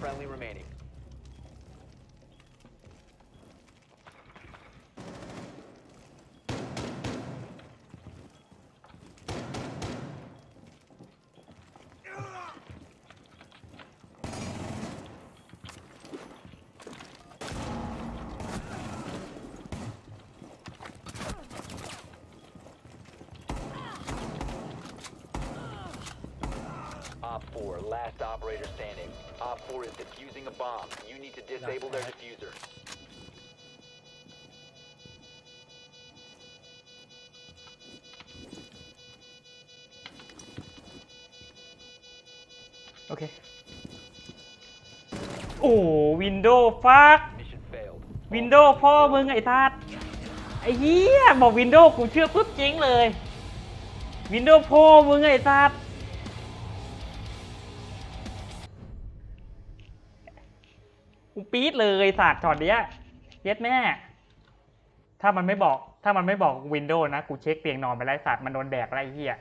friendly remaining. Op 4, last operator. Op 4 is defusing a bomb. You need to disable their diffuser. โอเค โอ้วินโดว์ฟัก Mission failed. วินโดว์พ่อมึงไอ้ทัดไอ้เหี้ยบอกวินโดว์กูเชื่อปุ๊บจริงเลย วินโดว์พ่อมึงไอ้ทัด กูปี๊ดเลยศาสตร์ช็อตเนี้ยเย็ดแม่ ถ้ามันไม่บอก ถ้ามันไม่บอกวินโดว์นะ กูเช็คเตียงนอนไปแล้วไอ้ศาสตร์มันโดนแดกแล้วไรเหี้ย